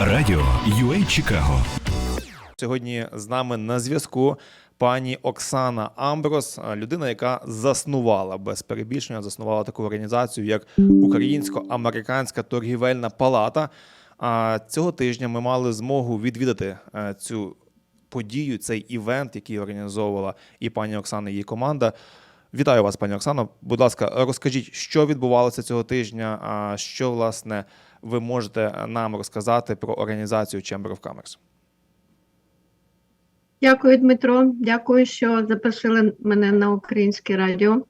Радіо UA Чикаго. Сьогодні з нами на зв'язку пані Оксана Амброс, людина, яка заснувала без перебільшення, заснувала таку організацію, як Українсько-Американська торгівельна палата. А цього тижня ми мали змогу відвідати е, цю подію, цей івент, який організовувала і пані Оксана, і її команда. Вітаю вас, пані Оксано. Будь ласка, розкажіть, що відбувалося цього тижня, а що власне ви можете нам розказати про організацію Chamber of Commerce? Дякую, Дмитро. Дякую, що запросили мене на українське радіо.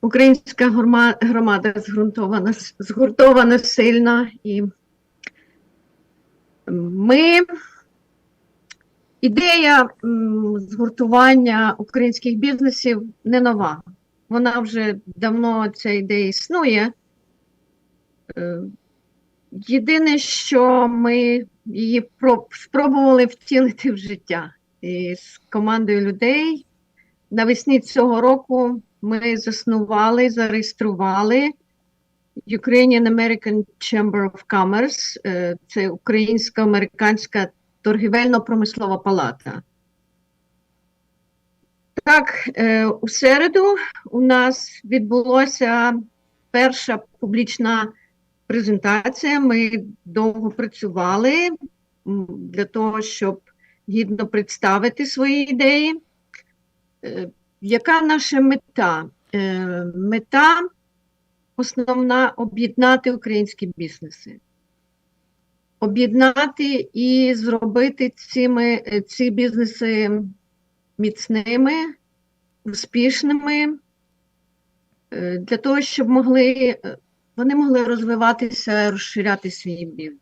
Українська громада згрунтована, згуртована сильно і ми. Ідея згуртування українських бізнесів не нова. Вона вже давно ця ідея існує. Е, Єдине, що ми її спробували втілити в життя. І з командою людей навесні цього року ми заснували, зареєстрували Ukrainian American Chamber of Commerce, е, це Українсько-американська торгівельно-промислова палата. Так, е, у середу у нас відбулося перша публічна презентація. Ми довго працювали для того, щоб гідно представити свої ідеї. Е, Яка наша мета? Е, Мета основна об'єднати українські бізнеси. Об'єднати і зробити цими, е, ці бізнеси міцними, успішними, е, для того, щоб могли е, вони могли розвиватися, розширяти свій бізнес.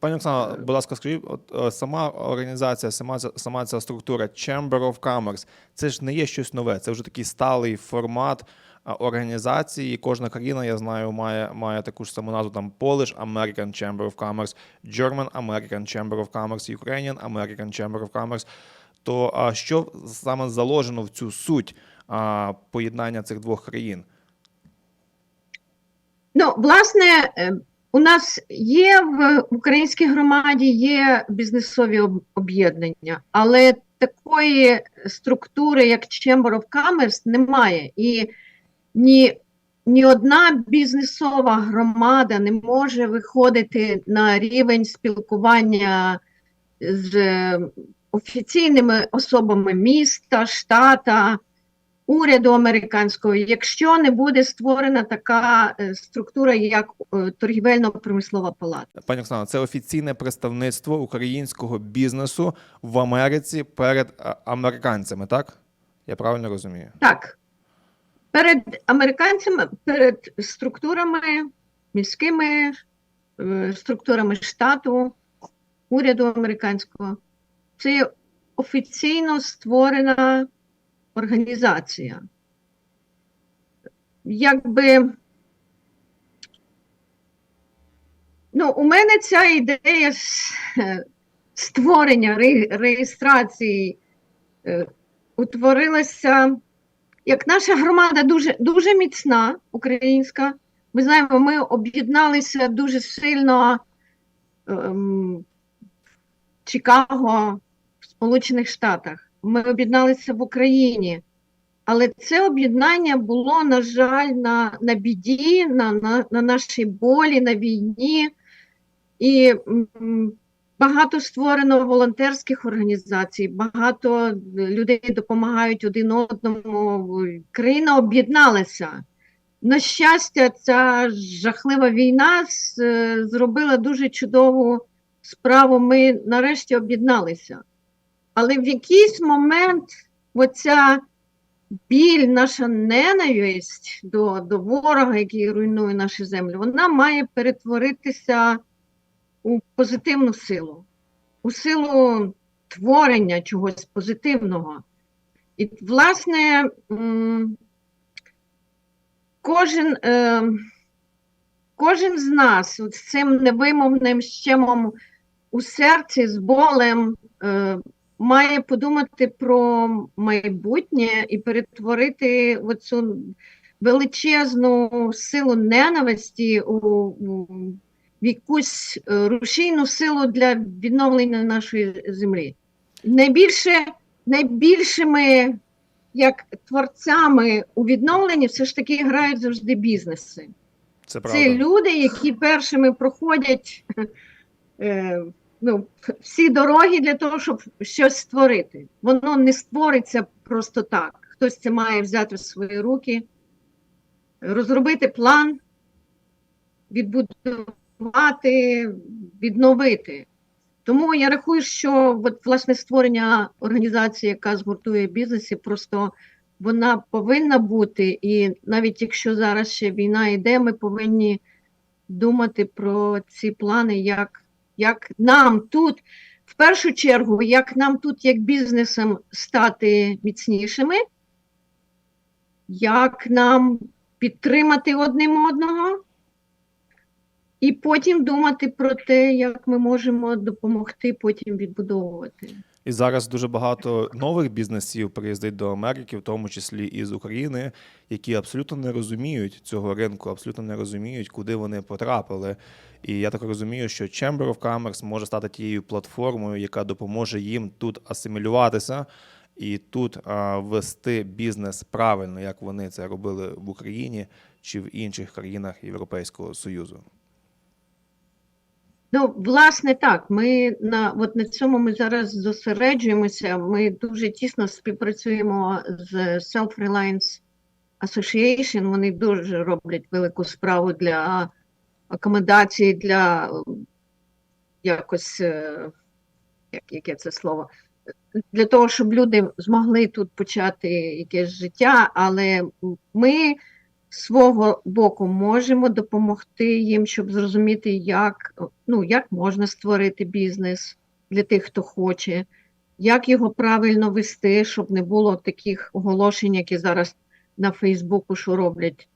Пані Оксана, будь ласка, скажіть, от сама організація, сама сама ця структура Chamber of Commerce, це ж не є щось нове, це вже такий сталий формат організації. Кожна країна, я знаю, має, має таку ж саму назву там Polish American Chamber of Commerce, German American Chamber of Commerce, Ukrainian American Chamber of Commerce. То а, що саме заложено в цю суть а, поєднання цих двох країн? Ну, власне, е, у нас є в українській громаді є бізнесові об'єднання, але такої структури, як Chamber of Commerce, немає. І ні, ні одна бізнесова громада не може виходити на рівень спілкування з е, офіційними особами міста, штата, уряду американського, якщо не буде створена така е, структура, як е, торгівельно-промислова палата. Пані Оксана, це офіційне представництво українського бізнесу в Америці перед американцями, так? Я правильно розумію? Так, перед американцями, перед структурами, міськими е, структурами штату, уряду американського, це є офіційно створена організація. Якби ну, у мене ця ідея е, створення реєстрації е, утворилася як наша громада дуже, дуже міцна, українська. Ми знаємо, ми об'єдналися дуже сильно ем, в Чикаго, в Сполучених Штатах. Ми об'єдналися в Україні. Але це об'єднання було, на жаль, на, на біді, на, на, на нашій болі, на війні. І Багато створено волонтерських організацій, багато людей допомагають один одному. Країна об'єдналася. На щастя, ця жахлива війна е, зробила дуже чудову справу. Ми нарешті об'єдналися. Але в якийсь момент оця біль, наша ненависть до, до ворога, який руйнує нашу землю, вона має перетворитися у позитивну силу, у силу творення чогось позитивного. І, власне, кожен, е, кожен з нас з цим невимовним щемом у серці, з болем, е, має подумати про майбутнє і перетворити оцю величезну силу ненависті у, якусь е, рушійну силу для відновлення нашої землі. Найбільше, найбільшими як творцями у відновленні все ж таки грають завжди бізнеси. Це правда. Це люди, які першими проходять е, ну, всі дороги для того, щоб щось створити. Воно не створиться просто так. Хтось це має взяти в свої руки, розробити план, відбудувати, відновити. Тому я рахую, що от, власне створення організації, яка згуртує бізнеси, просто вона повинна бути. І навіть якщо зараз ще війна йде, ми повинні думати про ці плани, як, як нам тут, в першу чергу, як нам тут, як бізнесом, стати міцнішими, як нам підтримати одним одного. І потім думати про те, як ми можемо допомогти потім відбудовувати. І зараз дуже багато нових бізнесів приїздить до Америки, в тому числі і з України, які абсолютно не розуміють цього ринку, абсолютно не розуміють, куди вони потрапили. І я так розумію, що Chamber of Commerce може стати тією платформою, яка допоможе їм тут асимілюватися і тут а, вести бізнес правильно, як вони це робили в Україні чи в інших країнах Європейського Союзу. Ну, власне, так. Ми на от на цьому ми зараз зосереджуємося. Ми дуже тісно співпрацюємо з Self-Reliance Association. Вони дуже роблять велику справу для акомодації, для якось, е, як, яке це слово, для того, щоб люди змогли тут почати якесь життя, але ми свого боку можемо допомогти їм, щоб зрозуміти, як, ну, як можна створити бізнес для тих, хто хоче, як його правильно вести, щоб не було таких оголошень, які зараз на Фейсбуку, що роблять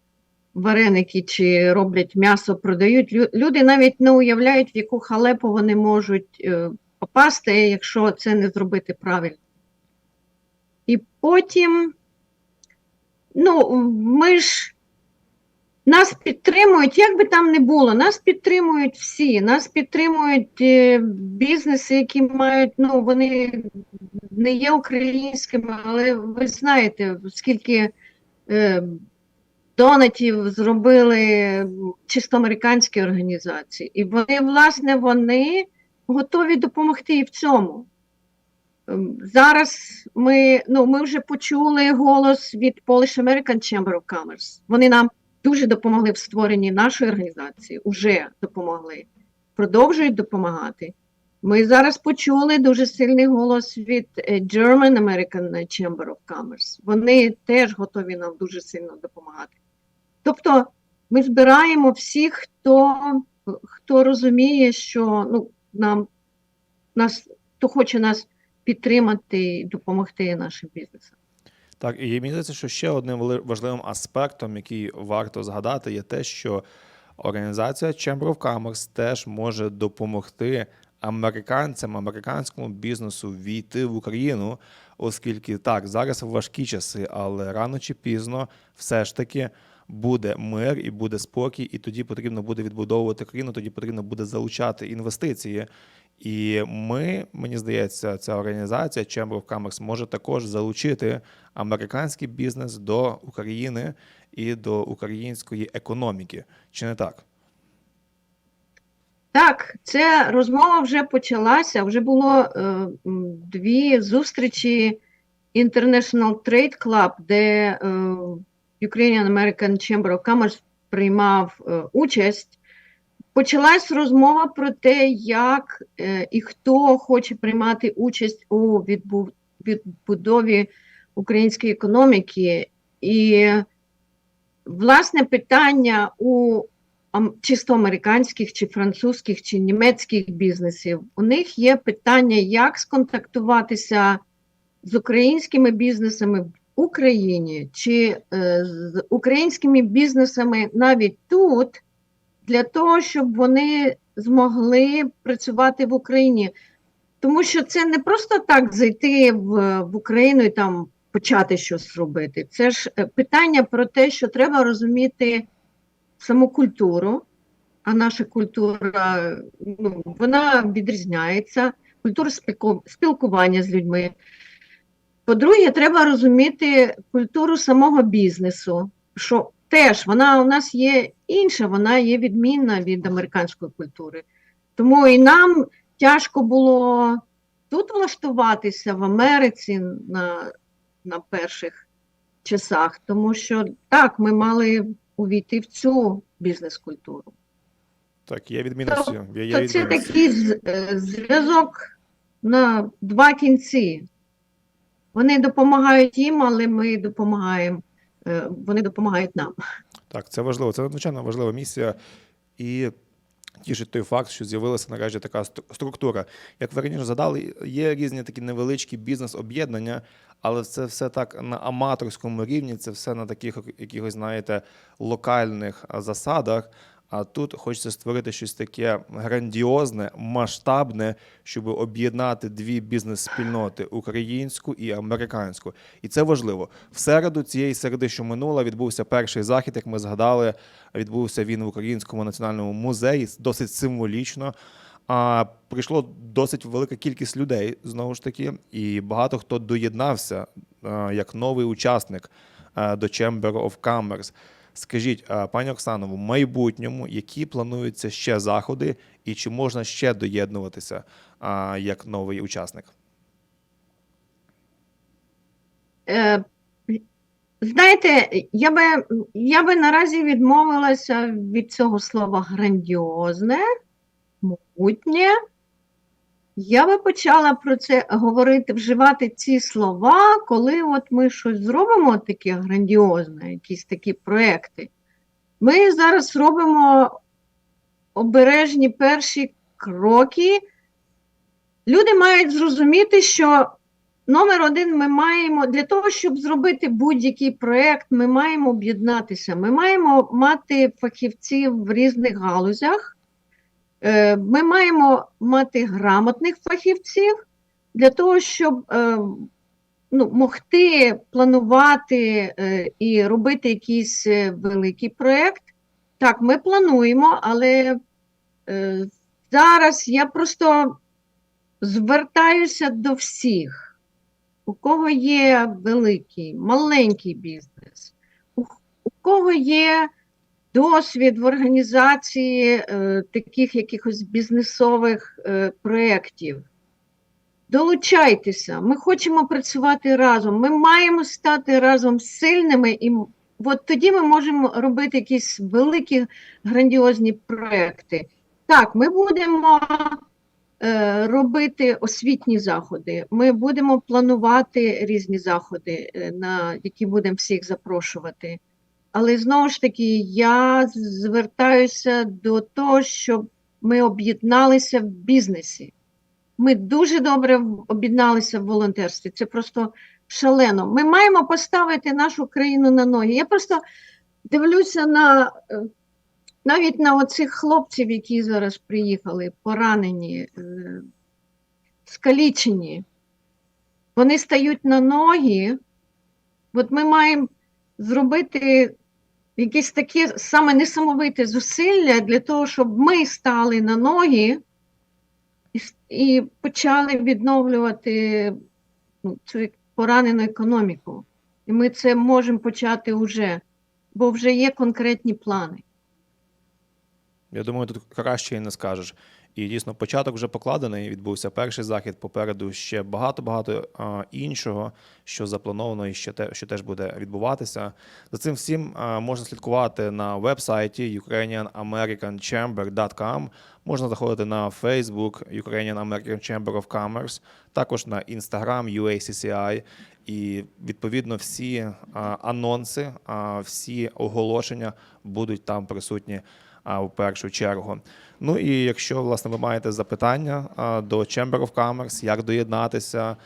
вареники чи роблять м'ясо, продають. Люди навіть не уявляють, в яку халепу вони можуть е, попасти, якщо це не зробити правильно. І потім, ну, ми ж нас підтримують, як би там не було, нас підтримують всі, нас підтримують е, бізнеси, які мають, ну, вони не є українськими, але ви знаєте, скільки е, донатів зробили чисто американські організації. І вони, власне, вони готові допомогти і в цьому. Ем, Зараз ми, ну, ми вже почули голос від Polish American Chamber of Commerce. Вони нам дуже допомогли в створенні нашої організації, уже допомогли, продовжують допомагати. Ми зараз почули дуже сильний голос від е, German American Chamber of Commerce. Вони теж готові нам дуже сильно допомагати. Тобто ми збираємо всіх, хто, хто розуміє, що ну, нам, нас, хто хоче нас підтримати і допомогти нашим бізнесам. Так, і мені здається, що ще одним важливим аспектом, який варто згадати, є те, що організація Chamber of Commerce теж може допомогти американцям, американському бізнесу війти в Україну, оскільки так, зараз важкі часи, але рано чи пізно все ж таки буде мир і буде спокій, і тоді потрібно буде відбудовувати країну, тоді потрібно буде залучати інвестиції. І ми, мені здається, ця організація Chamber of Commerce може також залучити американський бізнес до України і до української економіки. Чи не так? Так, ця розмова вже почалася. Вже було е, дві зустрічі International Trade Club, де е, Ukrainian American Chamber of Commerce приймав е, участь. Почалась розмова про те, як е, і хто хоче приймати участь у відбу- відбудові української економіки. І, власне, питання у чисто американських, чи французьких, чи німецьких бізнесів, у них є питання, як сконтактуватися з українськими бізнесами в Україні, чи е, з українськими бізнесами навіть тут, для того, щоб вони змогли працювати в Україні. Тому що це не просто так зайти в, в Україну і там почати щось робити. Це ж е, питання про те, що треба розуміти саму культуру, а наша культура ну, вона відрізняється, культура спілкування з людьми. По-друге, треба розуміти культуру самого бізнесу, що теж вона у нас є інша, вона є відмінна від американської культури. Тому і нам тяжко було тут влаштуватися в Америці на, на перших часах, тому що так, ми мали увійти в цю бізнес-культуру. Так, є відмінності. Є, є То це такий е, зв'язок на два кінці. Вони допомагають їм, але ми допомагаємо, вони допомагають нам. Так, це важливо. Це надзвичайно важлива місія. І тішить той факт, що з'явилася наразі така стру- структура. Як ви раніше задали, є різні такі невеличкі бізнес-об'єднання, але це все так на аматорському рівні, це все на таких якихось, знаєте, локальних засадах. А тут хочеться створити щось таке грандіозне, масштабне, щоб об'єднати дві бізнес-спільноти українську і американську. І це важливо. В середу цієї середи, що минула, відбувся перший захід, як ми згадали. Відбувся він в Українському національному музеї, досить символічно. А прийшло досить велика кількість людей знову ж таки, і багато хто доєднався як новий учасник до Chamber of Commerce. Скажіть, пані Оксано, в майбутньому які плануються ще заходи, і чи можна ще доєднуватися як новий учасник? Е, Знаєте, я би, я би наразі відмовилася від цього слова грандіозне, могутнє. Я би почала про це говорити, вживати ці слова, коли от ми щось зробимо таке грандіозне, якісь такі проекти. Ми зараз робимо обережні перші кроки. Люди мають зрозуміти, що Номер один, ми маємо для того, щоб зробити будь-який проєкт, ми маємо об'єднатися. Ми маємо мати фахівців в різних галузях. Е, Ми маємо мати грамотних фахівців для того, щоб е, ну, могти планувати е, і робити якийсь великий проєкт. Так, ми плануємо, але зараз я просто звертаюся до всіх у кого є великий, маленький бізнес, у кого є досвід в організації е, таких якихось бізнесових е, проєктів. Долучайтеся, ми хочемо працювати разом, ми маємо стати разом сильними, і от тоді ми можемо робити якісь великі грандіозні проекти. Так, ми будемо е, робити освітні заходи. Ми будемо планувати різні заходи, е, на які будемо всіх запрошувати. Але знову ж таки, я звертаюся до того, щоб ми об'єдналися в бізнесі. Ми дуже добре об'єдналися в волонтерстві. Це просто шалено. Ми маємо поставити нашу країну на ноги. Я просто дивлюся на е, навіть на оцих хлопців, які зараз приїхали, поранені, е, скалічені, вони стають на ноги. От ми маємо зробити якісь такі саме несамовите зусилля для того, щоб ми стали на ноги і, і почали відновлювати ну, цю поранену економіку. І ми це можемо почати вже, бо вже є конкретні плани. Я думаю, тут краще і не скажеш. І дійсно, початок вже покладений. Відбувся перший захід. Попереду ще багато-багато іншого, що заплановано і що, те, що теж буде відбуватися. За цим всім можна слідкувати на веб-сайті ukrainian-american-chamber.com. Можна заходити на Facebook Ukrainian American Chamber of Commerce, також на Instagram UACCI. І відповідно всі анонси, всі оголошення будуть там присутні в першу чергу. Ну і якщо власне ви маєте запитання до Chamber of Commerce, як доєднатися,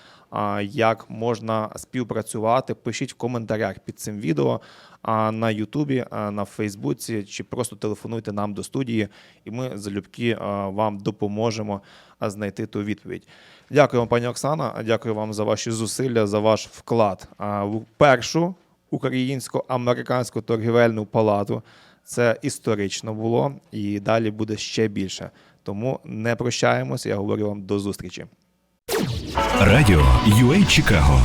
як можна співпрацювати, пишіть в коментарях під цим відео а, на Ютубі, на Фейсбуці, чи просто телефонуйте нам до студії, і ми залюбки вам допоможемо знайти ту відповідь. Дякую вам, пані Оксана. Дякую вам за ваші зусилля, за ваш вклад в першу українсько-американську торгівельну палату. Це історично було і далі буде ще більше. Тому не прощаємося. Я говорю вам до зустрічі. Радіо UA Чикаго